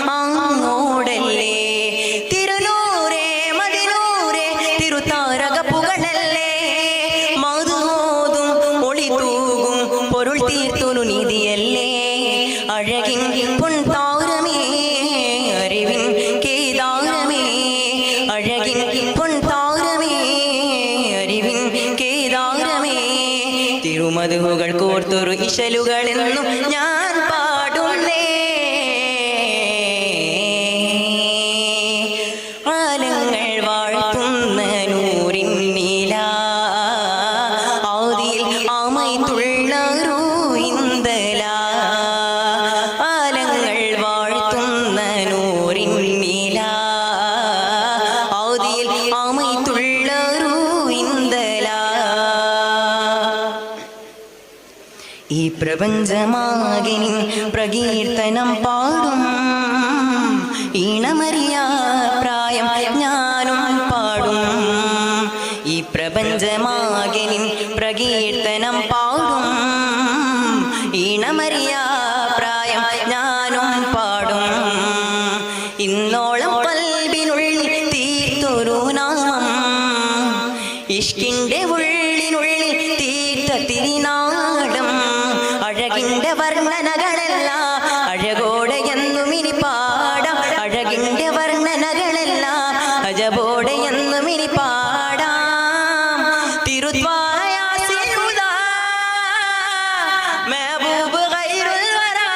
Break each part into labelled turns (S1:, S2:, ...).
S1: അങ്ങോടല്ലേ? തിരുനൂരേ തൂകും അറിവിൻ അറിവിൻ കോർത്തൊരു ഇശലുകളെന്നും ഞാൻ ഈ പ്രപഞ്ചമാകിനി പ്രകീർത്തനം പാടും. ഈണമറിയ പ്രായം ഞാനും പാടും. ഈ പ്രപഞ്ചമാകിനി പ്രകീർത്തനം പാടും. ഈണമറിയ പ്രായം ഞാനും പാടും. ഇന്നോളം പൽവിനുള്ളിൽ തീർത്തൊരു നാമം. ഇഷ്കിന്റെ ഉള്ളിനുള്ളിൽ തീർത്ത തിരിനാടം അഴകിന്റെ വർണനകളെല്ലാം അഴകോടെ എന്നും ഇനി പാടാം. അഴകിന്റെ വർണനകളെല്ലാം അജബോടെ എന്നും ഇനി പാടാം. തിരുത്വായ മെഹബൂബ് പൊളി വരാ.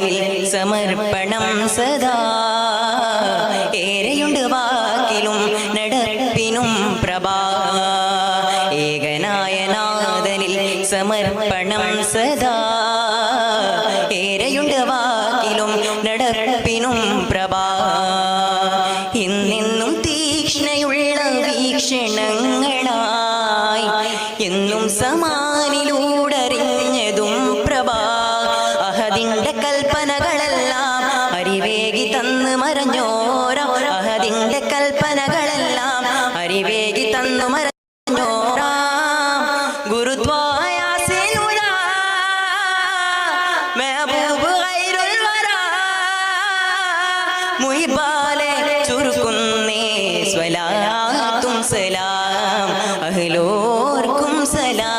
S1: ഏകനായനാഥനിൽ സമർപ്പണം സദാ. ഏറെയുണ്ട് വാക്കിലും നടപ്പിനും പ്രഭാ. ഏകനായനാഥനിൽ സമർപ്പണം സദാ. ഏറെയുണ്ട് വാക്കിലും നടപ്പിനും പ്രഭാ. ഇന്നെന്നും തീക്ഷ്ണയുള്ള വീക്ഷണങ്ങളായി എന്നും സമാനിലൂടറിഞ്ഞതും അരിവേഗി തന്ന് മറഞ്ഞോര അഹദിന്റെ കൽപ്പനകളെല്ലാം അരിവേകി തന്നു മറഞ്ഞോര ഗുരുദ്വായ മെഹബൂബ് ഖൈറുൽ ചുരുക്കുന്നേ സലാം. അഹ്ലോർക്കും സലാം.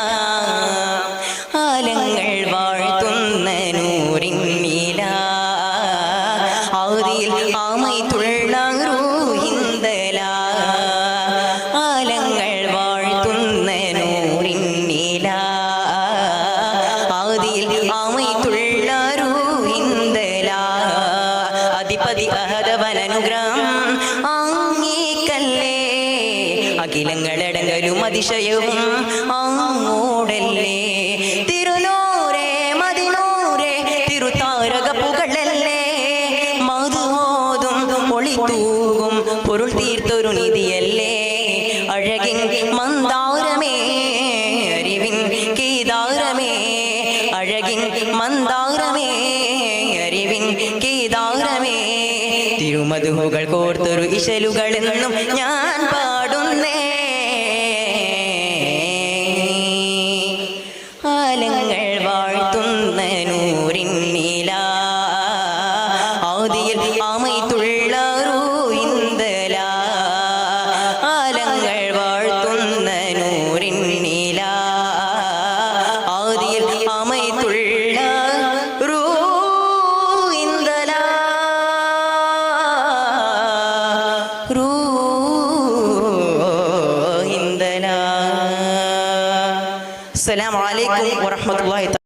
S1: അനുഗ്രഹം. അങ്ങേക്കല്ലേ. അഖിലങ്ങളടങ്ങലും അതിശയവും അങ്ങോടല്ലേ. തിരുനൂരേ മതിനൂരേ തിരുത്താരക പുകളല്ലേ മധുമോതും ഒളി തൂകും പൊരുൾ തീർത്തൊരു നിധിയല്ലേ. അഴകിൻ മന്ദാരമേ അറിവിൻ കീതാരമേ അഴകിൻ മന്ദാരമേ അറിവിൻ കേദാരമേ തിരുമധുകൾ കോർത്തൊരു ഇശലുകളെന്നും ഞാൻ ഞാൻ പാടുന്നേ. ആലങ്ങൾ والسلام عليكم ورحمة الله تعالى